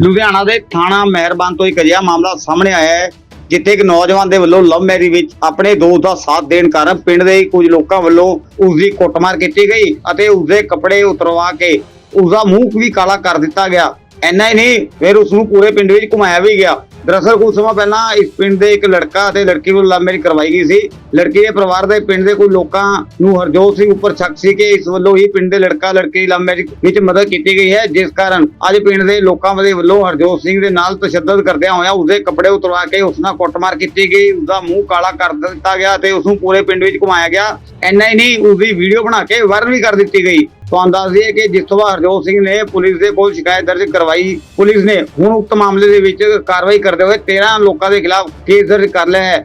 ਲੁਧਿਆਣਾ ਦੇ ਥਾਣਾ ਮਹਿਰਬਾਨ ਤੋਂ ਇੱਕ ਅਜਿਹਾ ਮਾਮਲਾ ਸਾਹਮਣੇ ਆਇਆ ਹੈ, ਜਿੱਥੇ ਇੱਕ ਨੌਜਵਾਨ ਦੇ ਵੱਲੋਂ ਲਵ ਮੈਰਿਜ ਵਿੱਚ ਆਪਣੇ ਦੋਸਤ ਦਾ ਸਾਥ ਦੇਣ ਕਾਰਨ ਪਿੰਡ ਦੇ ਕੁਝ ਲੋਕਾਂ ਵੱਲੋਂ ਉਸ ਦੀ ਕੁੱਟਮਾਰ ਕੀਤੀ ਗਈ ਅਤੇ ਉਸ ਦੇ ਕੱਪੜੇ ਉਤਰਵਾ ਕੇ ਉਸ ਦਾ ਮੂੰਹ ਵੀ ਕਾਲਾ ਕਰ ਦਿੱਤਾ ਗਿਆ। ਐਨਾ ਹੀ ਨਹੀਂ, ਫਿਰ ਉਸ ਨੂੰ ਪੂਰੇ ਪਿੰਡ ਵਿੱਚ ਘੁਮਾਇਆ ਵੀ ਗਿਆ। ਦਰਅਸਲ ਕੁਝ ਸਮਾਂ ਪਹਿਲਾਂ ਇਸ ਪਿੰਡ ਦੇ ਇੱਕ ਲੜਕਾ ਅਤੇ ਲੜਕੀ ਵੱਲੋਂ ਲਵ ਮੈਰਿਜ ਕਰਵਾਈ ਗਈ ਸੀ। ਲੜਕੀ ਦੇ ਪਰਿਵਾਰ ਦੇ ਪਿੰਡ ਦੇ ਕੁਝ ਲੋਕਾਂ ਨੂੰ ਹਰਜੋਤ ਸਿੰਘ ਉੱਪਰ ਸ਼ੱਕ ਸੀ ਕਿ ਇਸ ਵੱਲੋਂ ਹੀ ਪਿੰਡ ਦੇ ਲੜਕਾ ਲੜਕੀ ਲਵ ਮੈਰਿਜ ਵਿੱਚ ਮਦਦ ਕੀਤੀ ਗਈ ਹੈ, ਜਿਸ ਕਾਰਨ ਅੱਜ ਪਿੰਡ ਦੇ ਲੋਕਾਂ ਦੇ ਵੱਲੋਂ ਹਰਜੋਤ ਸਿੰਘ ਦੇ ਨਾਲ ਤਸ਼ੱਦਦ ਕਰਦਿਆਂ ਹੋਇਆ ਉਸਦੇ ਕੱਪੜੇ ਉਤਰਵਾ ਕੇ ਉਸ ਨਾਲ ਕੁੱਟਮਾਰ ਕੀਤੀ ਗਈ। ਉਸਦਾ ਮੂੰਹ ਕਾਲਾ ਕਰ ਦਿੱਤਾ ਗਿਆ ਤੇ ਉਸ ਨੂੰ ਪੂਰੇ ਪਿੰਡ ਵਿੱਚ ਘੁਮਾਇਆ ਗਿਆ। ਐਨਾ ਹੀ ਨਹੀਂ, ਉਸਦੀ ਵੀਡੀਓ ਬਣਾ ਕੇ ਵਾਇਰਲ ਵੀ ਕਰ ਦਿੱਤੀ ਗਈ। ਤੁਹਾਨੂੰ ਦੱਸ ਦਈਏ ਕਿ ਬਾਅਦ ਹਰਜੋਤ ਸਿੰਘ ਨੇ ਪੁਲਿਸ ਦੇ ਕੋਲ ਸ਼ਿਕਾਇਤ ਦਰਜ ਕਰਵਾਈ। ਪੁਲਿਸ ਨੇ ਹੁਣ ਉਕਤ ਮਾਮਲੇ ਦੇ ਵਿੱਚ ਕਾਰਵਾਈ ਕਰਦੇ ਹੋਏ 13 ਲੋਕਾਂ ਦੇ ਖਿਲਾਫ ਕੇਸ ਦਰਜ ਕਰ ਲਿਆ ਹੈ।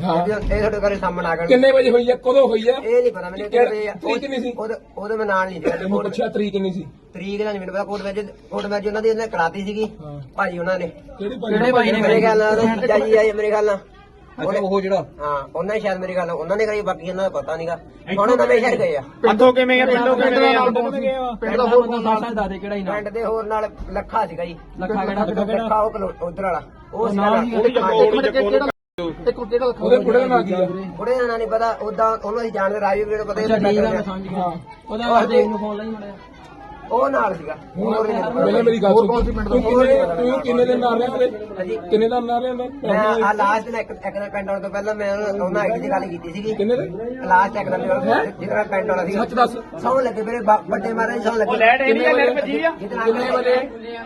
ਹਾਂ। ਇਹ ਤੁਹਾਡੇ ਘਰੇ ਸਾਹਮਣੇ ਆ ਗਏ ਕਿੰਨੇ ਵਜੇ ਹੋਈ ਆ ਕਦੋਂ ਹੋਈ ਆ ਇਹ ਨਹੀਂ ਪਤਾ ਮੈਨੂੰ ਤਰੀਕ ਕਿੰਨੀ ਸੀ? ਉਹਦੇ ਉਹਦੇ ਮੈਂ ਨਾਲ ਨਹੀਂ ਤੈਨੂੰ ਪੁੱਛਿਆ ਤਰੀਕ ਕਿੰਨੀ ਸੀ? ਤਰੀਕ ਦਾ ਨਹੀਂ ਮੈਨੂੰ ਪਤਾ ਕੋਟ ਮੈਚ ਕੋਟ ਮੈਚ ਉਹਨਾਂ ਦੀ ਉਹਨੇ ਕਰਾਤੀ ਸੀਗੀ। ਹਾਂ। ਭਾਜੀ ਉਹਨਾਂ ਨੇ। ਕਿਹੜੀ ਕਿਹੜੇ ਭਾਜੀ ਨੇ ਮੇਰੇ ਖਿਆਲ ਨਾਲ? ਉਹਦੇ ਚਾਚੀ ਆਈ ਮੇਰੇ ਖਿਆਲ ਨਾਲ। ਅੱਛਾ। ਉਹ ਜਿਹੜਾ ਹਾਂ ਉਹਨਾਂ ਨੇ ਸ਼ਾਇਦ ਮੇਰੇ ਨਾਲ ਉਹਨਾਂ ਨੇ ਕਰੀ ਬਾਕੀ ਇਹਨਾਂ ਦਾ ਪਤਾ ਨਹੀਂਗਾ ਹੁਣ ਉਹ ਨਵੇਂ ਸ਼ਹਿਰ ਗਏ ਆ। ਪਿੰਡੋਂ ਕਿਵੇਂ ਆ ਪਿੰਡੋਂ ਕਿਵੇਂ ਆ ਪਿੰਡ ਦਾ ਹੋਰ ਕੋਈ ਸਾਥ ਦੱਸ ਦੇ ਕਿਹੜਾ ਹੀ ਪਿੰਡ ਦੇ ਹੋਰ ਨਾਲ ਲੱਖਾ ਸੀਗਾ ਜੀ। ਲੱਖਾ ਕਿਹੜਾ? ਲੱਖਾ ਉਹ ਉਧਰ ਵਾਲਾ। ਉਹ ਸੀਗਾ ਉਹਦੇ ਕੁੜੇ ਦਾ ਨਾਂ ਕੀ ਆ? ਬੁੜੇ ਦਾ ਨਾਂ ਨਹੀਂ ਪਤਾ ਉਦਾਂ ਉਹਨੂੰ ਅਸੀਂ ਜਾਣਦੇ ਰਾਜੂ ਵੀਰ ਨੂੰ ਪਤਾ ਹੀ ਨਹੀਂ ਹਾਂ। ਉਹਦਾ ਦੇਖ ਨੂੰ ਫੋਨ ਲਈ ਉਹ ਨਾਲ ਸੀਗਾ। ਹੋਰ ਨਹੀਂ। ਪਤਾ। ਪਹਿਲਾਂ ਮੇਰੀ ਗੱਲ ਸੁਣ। ਤੂੰ ਕਿੰਨੇ ਤੂੰ ਕਿੰਨੇ ਦਿਨ ਨਾਲ ਰਿਹਾ ਉਹਦੇ ਕਿੰਨੇ ਦਿਨ ਨਾਲ ਰਿਹਾ ਮੈਂ ਉਹਦਾ ਆ ਲਾਸਟ ਦਿਨ ਇੱਕ ਇੱਕ ਦਿਨ ਪਿੰਡ ਆਉਣ ਤੋਂ ਪਹਿਲਾਂ ਮੈਂ ਉਹਨਾਂ ਉਹਨਾਂ ਆਈਡੀ ਦੀ ਗੱਲ ਕੀਤੀ ਸੀਗੀ। ਕਿੰਨੇ ਦਿਨ? ਲਾਸਟ ਇੱਕ ਦਿਨ ਜਿਹੜਾ ਪਿੰਡ ਵਾਲਾ ਸੀਗਾ। ਸੱਚ ਦੱਸ। ਸੌਣ ਲੱਗੇ ਮੇਰੇ ਬਾ- ਵੱਡੇ ਮਹਾਰਾਜ ਸੌਣ ਲੱਗੇ। ਕਿੰਨੇ ਵਜੇ ਕਿੰਨੇ ਵਜੇ?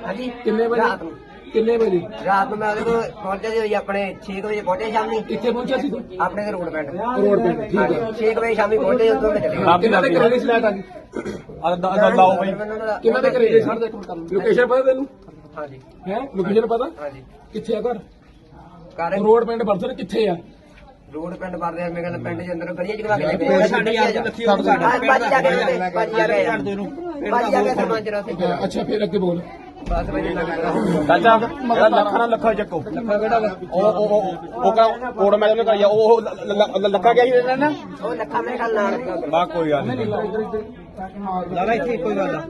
ਹਾਂਜੀ। ਕਿੰਨੇ ਵਜੇ? ਰਾਤ ਨੂੰ। ਕਿੰਨੇ ਵਜੇ? ਰਾਤ ਨੂੰ ਮੈਂ ਉਹਦੇ ਕੋਲ ਪਹੁੰਚਿਆ ਸੀ ਆਪਣੇ 6 ਵਜੇ ਪਹੁੰਚੇ ਸ਼ਾਮੀ। ਕਿੱਥੇ ਪਹੁੰਚਿਆ ਸੀ ਤੂੰ? ਆਪਣੇ ਦੇ ਰੋਡ ਪਿੰਡ। ਰੋਡ ਪਿੰਡ ਠੀਕ ਹੈ 6 ਵਜੇ ਸ਼ਾਮੀ ਪਹੁੰਚੇ ਉਦੋਂ ਮੈਂ ਚਲੇ ਗਿਆ। ਕਿੰਨਾ ਦੇ ਦੀ ਸਲਾਟ ਆ ਗਈ ਲਾਓ ਬਈ। ਕਿੰਨਾ ਦੇ ਘਰੇ ਦੀ ਲੋਕੇਸ਼ਨ ਪਤਾ ਤੈਨੂੰ? ਹਾਂਜੀ। ਹੈ? ਲੋਕੇਸ਼ਨ ਪਤਾ? ਹਾਂਜੀ। ਕਿੱਥੇ ਆ ਘਰ? ਕਰ ਰੋਡ ਪਿੰਡ ਬਰਸਨ ਕਿੱਥੇ ਆ? ਰੋਡ ਪਿੰਡ ਵਰਦੇ ਆ ਮੇਰੇ ਪਿੰਡ ਦੇ ਅੰਦਰ ਗਲੀਆਂ ਚ ਘਲਾ ਕੇ ਲੈ ਗਏ ਸਾਡੀ ਲੱਖੀ ਬਾਜੀ ਜਾ ਕੇ ਬਾਜੀ ਜਾ ਕੇ ਬਾਜੀ ਜਾ ਕੇ ਸਰਪੰਚ ਨਾਲ ਉੱਥੇ ਅੱਛਾ ਫਿਰ ਅੱਗੇ ਬੋਲ। ਚਾਚਾ ਮੇਰਾ ਲੱਖਾਂ ਨਾਲ ਲੱਖਾ ਚੱਕੋ। ਲੱਖਾ ਕਿਹੜਾ ਉਹ ਉਹ ਉਹ ਉਹ ਕਾ ਕੋੜ ਮੈਂ ਉਹਨੇ ਕਰਿਆ ਉਹ ਲ- ਲ- ਲ- ਲੱਖਾ ਗਿਆ ਸੀ ਇਹਨਾਂ ਨੇ ਉਹ ਲੱਖਾ ਮੇਰੇ ਖਿਆਲ ਨਾਲ? ਸੀਗਾ ਉੱਧਰ। ਬਾ ਕੋਈ ਗੱਲ ਨਹੀਂ ਲਾਲਾ ਇੱਥੇ ਕੋਈ ਗੱਲ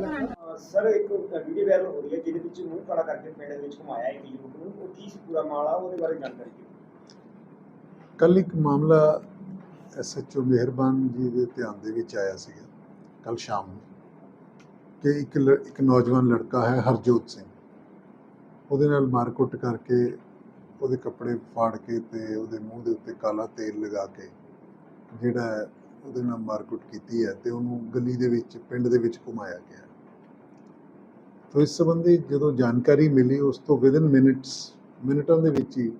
ਸਰ ਇੱਕ ਵੀਡੀਓ ਵਾਇਰਲ ਹੋ ਰਹੀ ਹੈ ਜਿਹਦੇ ਵਿੱਚ ਮੂੰਹ ਕਾਲਾ ਕਰਕੇ ਪਿੰਡ ਦੇ ਵਿੱਚ ਘੁਮਾਇਆ ਇੱਕ ਯੂਥ ਨੂੰ। ਉਹ ਕੀ ਸੀ ਪੂਰਾ ਮਾਮਲਾ? ਉਹਦੇ ਬਾਰੇ ਜਾਣਕਾਰੀ ਦਿਓ। ਕੱਲ ਇੱਕ ਮਾਮਲਾ ਐਸਐਚਓ ਮਿਹਰਬਾਨ ਜੀ ਦੇ ਧਿਆਨ ਦੇ ਵਿੱਚ ਆਇਆ ਸੀਗਾ ਕੱਲ ਸ਼ਾਮ ਨੂੰ। ਕਿ ਇੱਕ ਲ- ਇੱਕ ਨੌਜਵਾਨ ਲੜਕਾ ਹੈ, ਹਰਜੋਤ ਸਿੰਘ। ਉਹਦੇ ਨਾਲ ਮਾਰਕੁੱਟ ਕਰਕੇ ਉਹਦੇ ਕੱਪੜੇ ਫਾੜ ਕੇ ਤੇ ਉਹਦੇ ਮੂੰਹ ਦੇ ਉੱਤੇ ਕਾਲਾ ਤੇਲ ਲਗਾ ਕੇ ਜਿਹੜਾ ਹੈ, ਉਹਦੇ ਨਾਲ ਮਾਰਕੁੱਟ ਕੀਤੀ ਹੈ ਤੇ ਉਹਨੂੰ ਗਲੀ ਦੇ ਵਿੱਚ, ਪਿੰਡ ਦੇ ਵਿੱਚ ਘੁਮਾਇਆ ਗਿਆ। ਤੋ ਇਸ ਸੰਬੰਧੀ ਜਦੋਂ ਜਾਣਕਾਰੀ ਮਿਲੀ, ਉਸ ਤੋਂ ਵਿਦਨ ਮਿੰਟਸ ਮਿੰਟਾਂ ਦੇ ਵਿੱਚ ਹੀ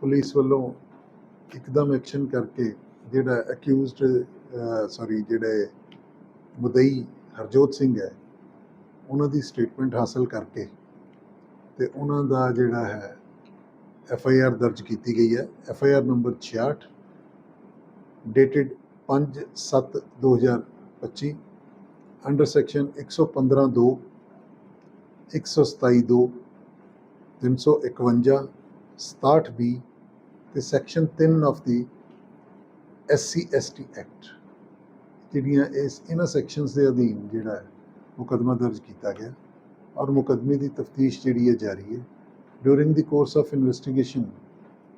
ਪੁਲਿਸ ਵੱਲੋਂ ਇੱਕਦਮ ਐਕਸ਼ਨ ਕਰਕੇ ਜਿਹੜਾ ਅਕਿਊਜ਼ਡ ਸੌਰੀ ਜਿਹੜੇ ਮੁਦਈ ਹਰਜੋਤ ਸਿੰਘ ਹੈ ਉਹਨਾਂ ਦੀ ਸਟੇਟਮੈਂਟ ਹਾਸਲ ਕਰਕੇ ਤੇ ਉਹਨਾਂ ਦਾ ਜਿਹੜਾ ਹੈ ਐਫ ਆਈ ਆਰ ਦਰਜ ਕੀਤੀ ਗਈ ਹੈ। F I R number 66 dated 5/7/2025 under section 115 2 127 2 351 67 B ਤੇ section 3 of the SC ST act ਜਿਹੜੀਆਂ ਇਸ ਇਹਨਾਂ ਸੈਕਸ਼ਨਸ ਦੇ ਅਧੀਨ ਜਿਹੜਾ ਹੈ ਮੁਕੱਦਮਾ ਦਰਜ ਕੀਤਾ ਗਿਆ ਔਰ ਮੁਕੱਦਮੇ ਦੀ ਤਫਤੀਸ਼ ਜਿਹੜੀ ਹੈ ਜਾਰੀ ਹੈ। During the course of investigation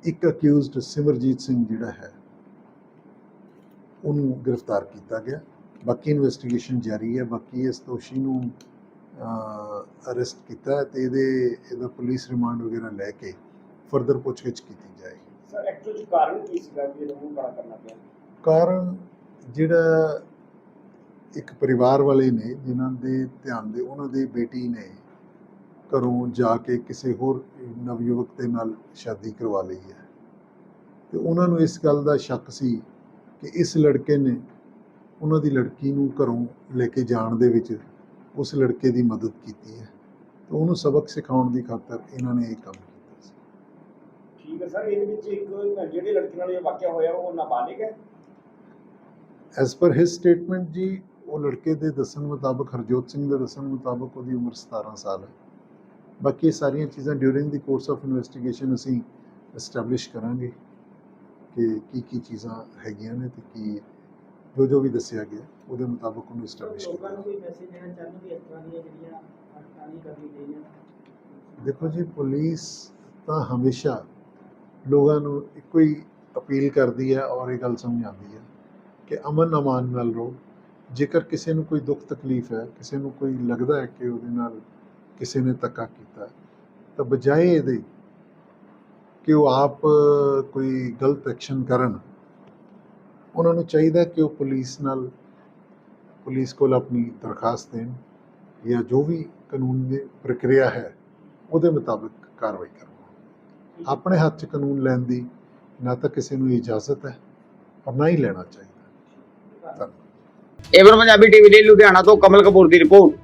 ਇੱਕ ਅਕਿਊਜ਼ਡ ਸਿਮਰਜੀਤ ਸਿੰਘ ਜਿਹੜਾ ਹੈ ਉਹਨੂੰ ਗ੍ਰਿਫਤਾਰ ਕੀਤਾ ਗਿਆ। ਬਾਕੀ ਇਨਵੈਸਟੀਗੇਸ਼ਨ ਜਾਰੀ ਹੈ। ਬਾਕੀ ਇਸ ਦੋਸ਼ੀ ਨੂੰ ਅਰੈਸਟ ਕੀਤਾ ਤੇ ਇਹਦੇ ਇਹਦਾ ਪੁਲਿਸ ਰਿਮਾਂਡ ਵਗੈਰਾ ਲੈ ਕੇ ਫਰਦਰ ਪੁੱਛਗਿੱਛ ਕੀਤੀ ਜਾਏਗੀ। ਸਰ ਐਕਚੁਅਲੀ ਕਾਰਨ ਕੀ ਸੀਗਾ? ਕਿ ਇਹਨੂੰ ਕਾਲਾ ਕਰਨਾ ਪਿਆ। ਕਾਰਨ ਜਿਹੜਾ ਇੱਕ ਪਰਿਵਾਰ ਵਾਲੇ ਨੇ ਜਿਨ੍ਹਾਂ ਦੇ ਧਿਆਨ ਦੇ ਉਹਨਾਂ ਦੀ ਬੇਟੀ ਨੇ ਘਰੋਂ ਜਾ ਕੇ ਕਿਸੇ ਹੋਰ ਨਵਯੁਵਕ ਦੇ ਨਾਲ ਸ਼ਾਦੀ ਕਰਵਾ ਲਈ ਹੈ। ਤੇ ਉਹਨਾਂ ਨੂੰ ਇਸ ਗੱਲ ਦਾ ਸ਼ੱਕ ਸੀ ਕਿ ਇਸ ਲੜਕੇ ਨੇ ਉਹਨਾਂ ਦੀ ਲੜਕੀ ਨੂੰ ਘਰੋਂ ਲੈ ਕੇ ਜਾਣ ਦੇ ਵਿੱਚ ਉਸ ਲੜਕੇ ਦੀ ਮਦਦ ਕੀਤੀ ਹੈ। ਤੇ ਉਹਨੂੰ ਸਬਕ ਸਿਖਾਉਣ ਦੀ ਖਾਤਰ ਇਹਨਾਂ ਨੇ ਇਹ ਕੰਮ ਕੀਤਾ ਸੀ। ਠੀਕ ਹੈ ਸਰ ਇਹਦੇ ਵਿੱਚ ਇੱਕ ਜਿਹੜੇ ਲੜਕੀ ਨਾਲ ਇਹ ਵਾਕਿਆ ਹੋਇਆ ਉਹ ਨਾਬਾਲਿਗ ਹੈ? ਐਸ ਪਰ ਹਿਸ ਸਟੇਟਮੈਂਟ ਜੀ ਉਹ ਲੜਕੇ ਦੇ ਦੱਸਣ ਮੁਤਾਬਕ ਹਰਜੋਤ ਸਿੰਘ ਦੇ ਦੱਸਣ ਮੁਤਾਬਕ ਉਹਦੀ ਉਮਰ 17 ਸਾਲ ਹੈ। ਬਾਕੀ ਸਾਰੀਆਂ ਚੀਜ਼ਾਂ during the course of investigation ਅਸੀਂ ਐਸਟੈਬਲਿਸ਼ ਕਰਾਂਗੇ ਕਿ ਕੀ ਕੀ ਚੀਜ਼ਾਂ ਹੈਗੀਆਂ ਨੇ ਤੇ ਕੀ ਜੋ ਜੋ ਵੀ ਦੱਸਿਆ ਗਿਆ ਉਹਦੇ ਮੁਤਾਬਕ ਉਹਨੂੰ ਐਸਟੈਬਲਿਸ਼ ਕਰਾਂਗੇ ਕੋਈ ਮੈਸੇਜ ਦੇਣਾ ਚਾਹੁੰਦੇ ਇਸ ਤਰ੍ਹਾਂ ਦੀਆਂ ਜਿਹੜੀਆਂ ਹਟਾਣੀ ਕਰਨੀ ਚਾਹੀਦੀਆਂ ਦੇਖੋ ਜੀ ਪੁਲਿਸ ਤਾਂ ਹਮੇਸ਼ਾ ਲੋਕਾਂ ਨੂੰ ਇੱਕੋ ਹੀ ਅਪੀਲ ਕਰਦੀ ਹੈ ਔਰ ਇਹ ਗੱਲ ਸਮਝਾਉਂਦੀ ਹੈ ਕਿ ਅਮਨ ਅਮਾਨ ਨਾਲ ਰਹੋ। ਜੇਕਰ ਕਿਸੇ ਨੂੰ ਕੋਈ ਦੁੱਖ ਤਕਲੀਫ ਹੈ, ਕਿਸੇ ਨੂੰ ਕੋਈ ਲੱਗਦਾ ਹੈ ਕਿ ਉਹਦੇ ਨਾਲ ਕਿਸੇ ਨੇ ਧੱਕਾ ਕੀਤਾ ਤਾਂ ਬਜਾਏ ਇਹਦੇ ਕਿ ਉਹ ਆਪ ਕੋਈ ਗਲਤ ਐਕਸ਼ਨ ਕਰਨ, ਉਹਨਾਂ ਨੂੰ ਚਾਹੀਦਾ ਕਿ ਉਹ ਪੁਲਿਸ ਨਾਲ, ਪੁਲਿਸ ਕੋਲ ਆਪਣੀ ਦਰਖਾਸਤ ਦੇਣ ਜਾਂ ਜੋ ਵੀ ਕਾਨੂੰਨ ਦੀ ਪ੍ਰਕਿਰਿਆ ਹੈ, ਉਹਦੇ ਮੁਤਾਬਕ ਕਾਰਵਾਈ ਕਰਵਾਉਣ ਆਪਣੇ ਹੱਥ 'ਚ ਕਾਨੂੰਨ ਲੈਣ ਦੀ ਨਾ ਤਾਂ ਕਿਸੇ ਨੂੰ ਇਜਾਜ਼ਤ ਹੈ, ਔਰ ਨਾ ਹੀ ਲੈਣਾ ਚਾਹੀਦਾ। ਏਵਨ ਪੰਜਾਬੀ ਟੀਵੀ ਲਈ ਲੁਧਿਆਣਾ ਤੋਂ ਕਮਲ ਕਪੂਰ ਦੀ ਰਿਪੋਰਟ